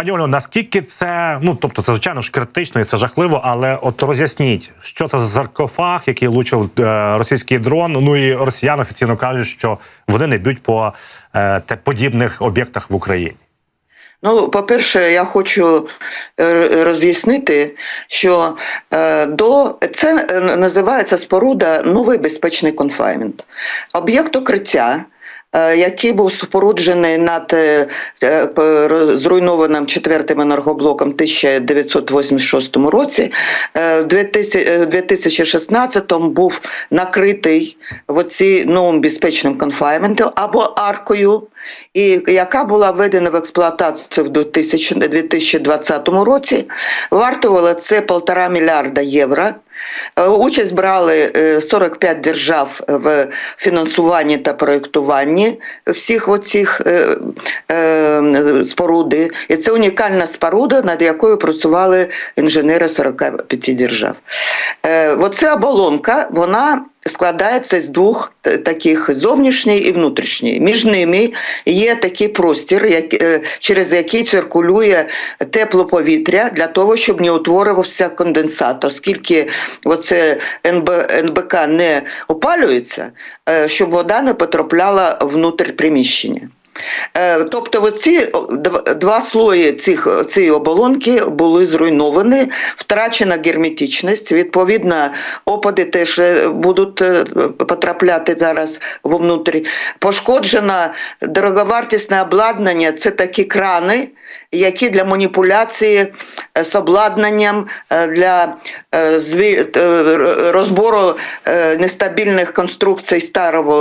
Пані Олю, наскільки це ну тобто, це звичайно ж критично і це жахливо, але от роз'ясніть, що це за саркофаг, який влучив е, російський дрон. Ну і росіяни офіційно кажуть, що вони не б'ють по е, подібних об'єктах в Україні. Ну, по-перше, я хочу е, роз'яснити, що е, до це е, називається споруда новий безпечний конфаймент. Об'єкт укриття. Е, Який був споруджений над е, е, зруйнованим четвертим енергоблоком в 1986 році, в 2000 е, в 2016 був накритий в оці новим безпечним конфайментом або аркою, і яка була введена в експлуатацію в 2020 році. Вартувало це полтора мільярда євро. Е, Участь брали е, 45 держав в фінансуванні та проєктуванні всіх оцих е, е, споруди. І це унікальна споруда, над якою працювали інженери 45 держав. Е, Оця оболонка, вона складається з двох таких зовнішній і внутрішній. Між ними є такий простір, як, е, через який циркулює тепле повітря для того, щоб не утворювався конденсат, оскільки оце НБ, НБК не опалюється, е, щоб вода не потрапляла внутрь приміщення. Е, Тобто оці два слої цих, цієї оболонки були зруйновані, втрачена герметичність, відповідно, опади теж е, будуть е, потрапляти зараз вовнутрі. Пошкоджено дороговартісне обладнання, це такі крани, які для маніпуляції з обладнанням для розбору нестабільних конструкцій старого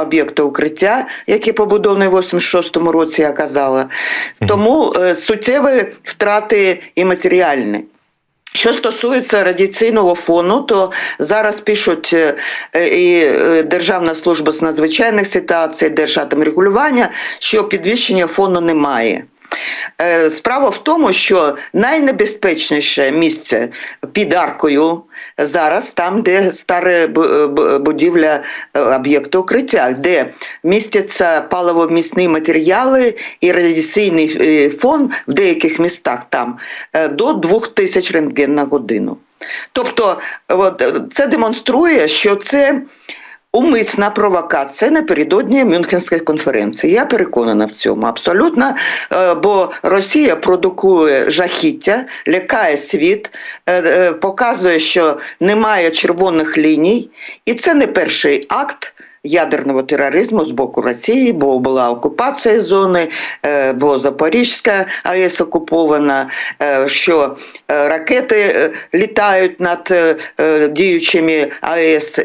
об'єкту укриття, який побудований в 86-му році, я казала. Тому е, суттєві втрати і матеріальні. Що стосується радіаційного фону, то зараз пишуть е, е, і Державна служба з надзвичайних ситуацій, Держатомрегулювання, що підвищення фону немає. Е, Справа в тому, що найнебезпечніше місце під аркою зараз там, де стара бу- бу- будівля е, об'єкту укриття, де містяться паливомісні матеріали і радіаційний е, фон в деяких містах там до 2000 рентген на годину. Тобто, от, це демонструє, що це умисна провокація напередодні Мюнхенської конференції. Я переконана в цьому абсолютно, е, бо Росія продукує жахіття, лякає світ, е, е, показує, що немає червоних ліній, і це не перший акт. Ядерного тероризму з боку Росії, бо була окупація зони, е, бо Запорізька АЕС окупована, е, що е, ракети літають над діючими АЕС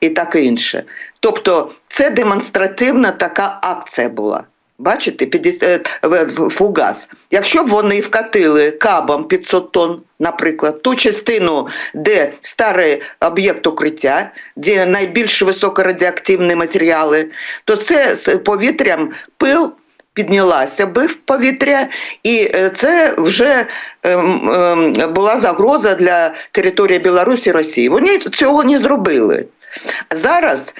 і таке інше. Тобто це демонстративна така акція була. Бачите, 50, е, фугас. Якщо б вони вкатили кабом 500 тонн, наприклад, ту частину, де старий об'єкт укриття, де найбільш високорадіоактивні матеріали, то це з повітрям пил піднялася би в повітря, і е, це вже ем, ем, була загроза для території Білорусі і Росії. Вони цього не зробили. Зараз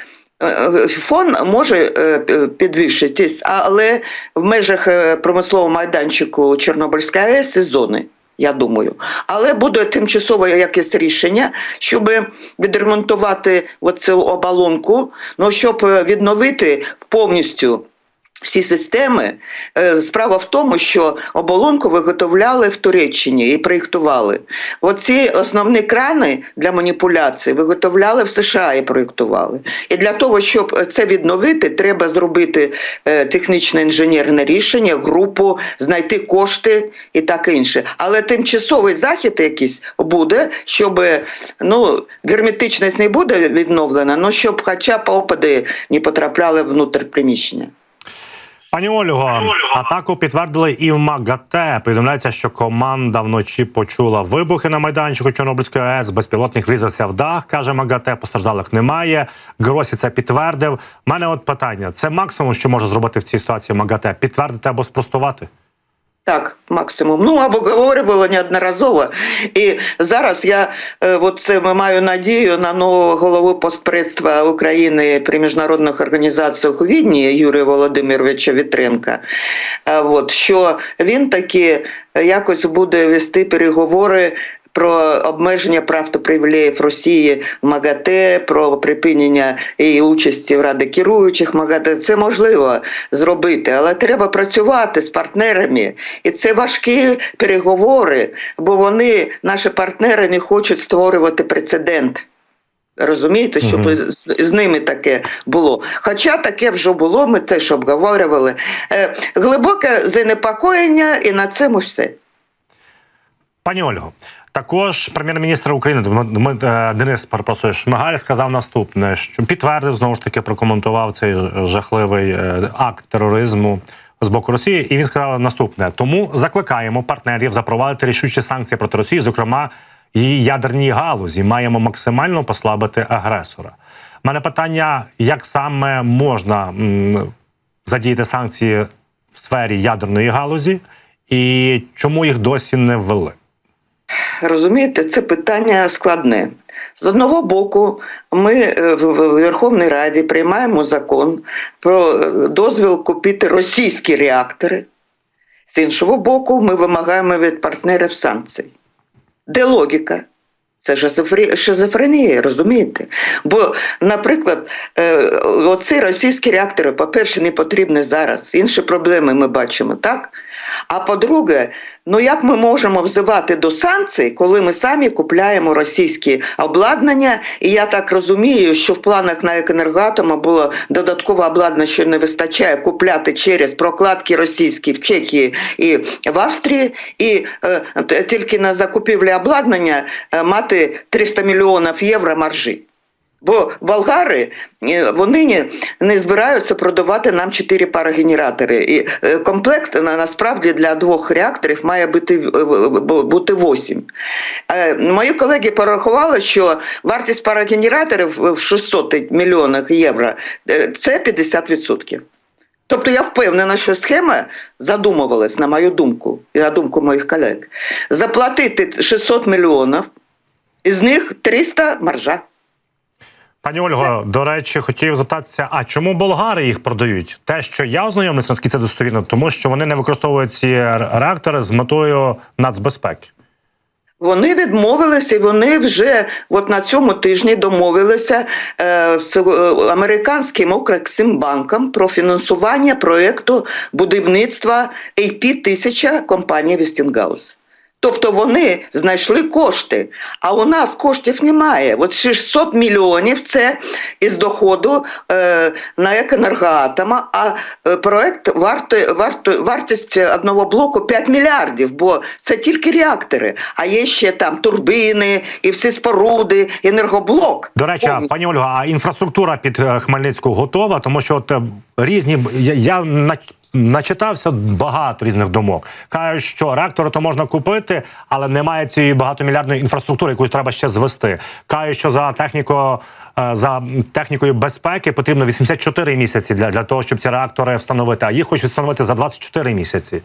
фон може е, підвищитись, але в межах е, промислового майданчику Чорнобильської АЕС і зони. Я думаю, але буде тимчасове якесь рішення, щоб відремонтувати оцю оболонку, ну щоб е, відновити повністю всі системи. Е, Справа в тому, що оболонку виготовляли в Туреччині і проєктували. Оці основні крани для маніпуляції виготовляли в США і проєктували. І для того, щоб це відновити, треба зробити е, технічне інженерне рішення, групу, знайти кошти і таке інше. Але тимчасовий захід якийсь буде, щоб ну, герметичність не буде відновлена, але щоб хоча б опади не потрапляли внутрь приміщення. Пані Ольго, атаку підтвердили і в МАГАТЕ. Повідомляється, що команда вночі почула вибухи на майданчику Чорнобильської АЕС. Безпілотник врізався в дах, каже МАГАТЕ. Постраждалих немає. Гросі це підтвердив. У мене от питання: це максимум, що може зробити в цій ситуації МАГАТЕ? Підтвердити або спростувати? Так, максимум. Ну, обговорювало неодноразово. І зараз я е, от це маю надію на нового голову постпредства України при міжнародних організаціях у Відні Юрія Володимировича Вітренка. Е, От, що він таки якось буде вести переговори. Про обмеження прав та привілеїв Росії в МАГАТЕ, про припинення її участі в раді керуючих МАГАТЕ. Це можливо зробити, але треба працювати з партнерами. І це важкі переговори, бо вони, наші партнери, не хочуть створювати прецедент. Розумієте, щоб Мгм. з, з ними таке було. Хоча таке вже було, ми теж обговорювали. Е, глибоке занепокоєння, і на цьому все. Пані Ольго, також прем'єр-міністр України е, Денис перепрошую, Шмигаль сказав наступне, що підтвердив знову ж таки, прокоментував цей жахливий е, акт тероризму з боку Росії, і він сказав наступне: тому закликаємо партнерів запровадити рішучі санкції проти Росії, зокрема її ядерній галузі. Маємо максимально послабити агресора. У мене питання: як саме можна задіяти санкції в сфері ядерної галузі, і чому їх досі не ввели? Розумієте, це питання складне. З одного боку, ми е, в Верховній Раді приймаємо закон про е, дозвіл купити російські реактори. З іншого боку, ми вимагаємо від партнерів санкцій. Де логіка? Це шизофренія, розумієте? Бо, наприклад, е, оці російські реактори, по-перше, не потрібні зараз. Інші проблеми ми бачимо, так? А по-друге, ну як ми можемо взивати до санкцій, коли ми самі купляємо російські обладнання? І я так розумію, що в планах на «Екенергоатома» було додаткове обладнання, що не вистачає купляти через прокладки російські в Чехії і в Австрії, і е, тільки на закупівлі обладнання е, мати 300 мільйонів євро маржі. Бо болгари е, вони не, збираються продавати нам чотири парогенератори. І е, комплект на, насправді для двох реакторів має бути, е, бути 8. Е, Мої колеги порахували, що вартість парогенераторів в 600 мільйонах євро це 50%. Тобто я впевнена, що схема задумувалась, на мою думку, і на думку моїх колег, заплатити 600 мільйонів, із них 300 маржа. Пані Ольго, до речі, хотів запитатися, а чому болгари їх продають? Те, що я ознайомився, наскільки це достовірно, тому що вони не використовують ці реактори з метою нацбезпеки. Вони відмовилися, і вони вже от на цьому тижні домовилися е, з е, американським Укрексімбанком про фінансування проєкту будівництва AP-1000 компанії Westinghouse. Тобто вони знайшли кошти, а у нас коштів немає. От 600 мільйонів це із доходу е, на екенергоатома, а е, проект варти, варти, вартість одного блоку 5 мільярдів, бо це тільки реактори, а є ще там турбини і всі споруди, енергоблок. До речі, Повністю. пані Ольга, а інфраструктура під е, Хмельницьку готова, тому що от е, різні я, нач- начитався багато різних думок. Кажуть, що реактори то можна купити, але немає цієї багатомільярдної інфраструктури, яку треба ще звести. Кажуть, що за техніко. е, За технікою безпеки потрібно 84 місяці для, для того, щоб ці реактори встановити. А їх хочуть встановити за 24 місяці.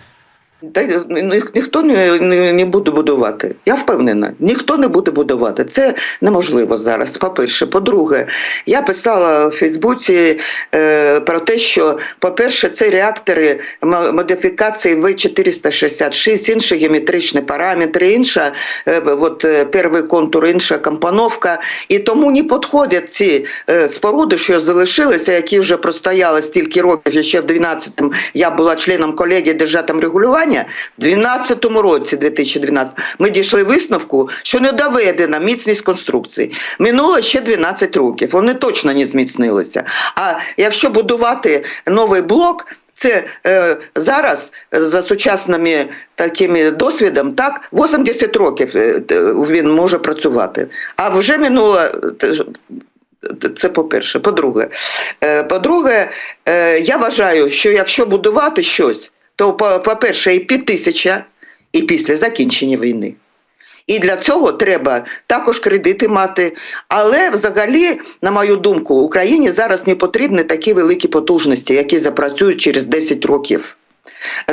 Та ні- ніхто не, не, не буде будувати. Я впевнена, ніхто не буде будувати. Це неможливо зараз. По-перше, по-друге, я писала в Фейсбуці е, про те, що, по-перше, це реактори модифікації В466, інші геометричні параметри, інша е, от, е, перший контур, інша компоновка. І тому не підходять ці е, споруди, що залишилися, які вже простояли стільки років. І ще в 12-му я була членом колегії держатом регулювання. В 12-му році, 2012, ми дійшли висновку, що не доведена міцність конструкції. Минуло ще 12 років. Вони точно не зміцнилися. А якщо будувати новий блок. Це е, зараз е, за сучасними такими досвідом, так 80 років е, він може працювати. А вже минуло е, це по-перше. По-друге, Е, по-друге, е, я вважаю, що якщо будувати щось, то по- по-перше, і під тисяча, і після закінчення війни. І для цього треба також кредити мати. Але взагалі, на мою думку, Україні зараз не потрібні такі великі потужності, які запрацюють через 10 років.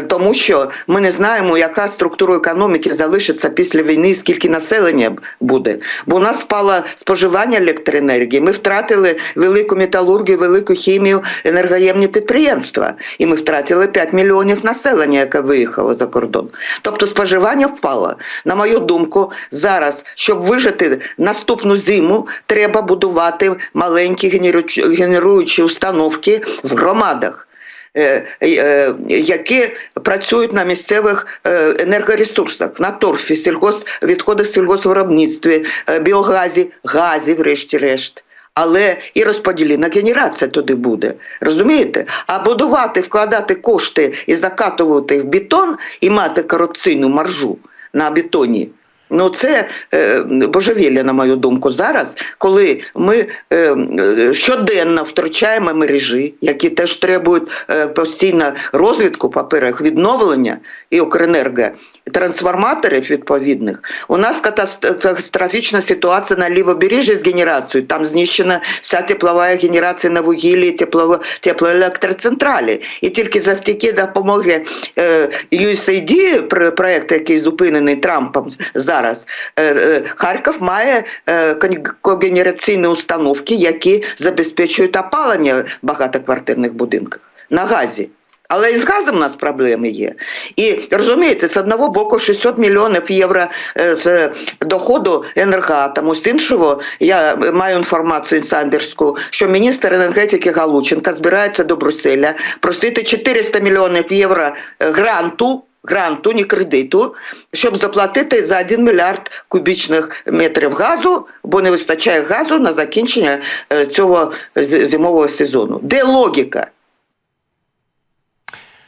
Тому що ми не знаємо, яка структура економіки залишиться після війни, скільки населення буде. Бо у нас впало споживання електроенергії. Ми втратили велику металургію, велику хімію, енергоємні підприємства. І ми втратили 5 мільйонів населення, яке виїхало за кордон. Тобто споживання впало. На мою думку, зараз, щоб вижити наступну зиму, треба будувати маленькі генеруючі установки в громадах. Е, е, які працюють на місцевих е, енергоресурсах, на торфі, сільгос, відходи сільгосвиробництві, е, біогазі, газі, врешті-решт. Але і розподілена генерація туди буде. Розумієте? А будувати, вкладати кошти і закатувати в бетон і мати корупційну маржу на бетоні. Ну, це е, божевілля, на мою думку, зараз, коли ми е, щоденно втрачаємо мережі, які теж требують е, постійно розвитку, по-перше, відновлення і Укренерго, трансформаторів відповідних. У нас катастрофічна ситуація на лівобережжі з генерацією. Там знищена вся теплова генерація на вугіллі, теплово, теплоелектроцентралі. І тільки завдяки допомоги е, USAID, про- проект, який зупинений Трампом зараз, е, е, Харків має е, когенераційні установки, які забезпечують опалення в багатоквартирних будинках на газі. Але і з газом у нас проблеми є. І розумієте, з одного боку 600 мільйонів євро з доходу енергоатому, з іншого я маю інформацію інсайдерську, що міністр енергетики Галученка збирається до Брюсселя просити 400 мільйонів євро гранту. Гранту, не кредиту, щоб заплатити за 1 мільярд кубічних метрів газу, бо не вистачає газу на закінчення е, цього зимового сезону. Де логіка?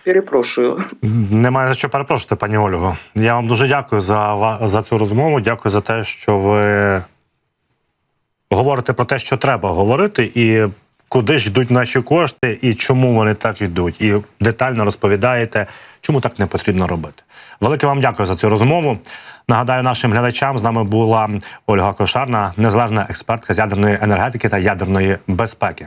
Перепрошую. Немає за що перепрошувати, пані Ольго. Я вам дуже дякую за, за цю розмову. Дякую за те, що ви говорите про те, що треба говорити, і куди ж йдуть наші кошти, і чому вони так йдуть. І детально розповідаєте, чому так не потрібно робити. Велике вам дякую за цю розмову. Нагадаю нашим глядачам, з нами була Ольга Кошарна, незалежна експертка з ядерної енергетики та ядерної безпеки.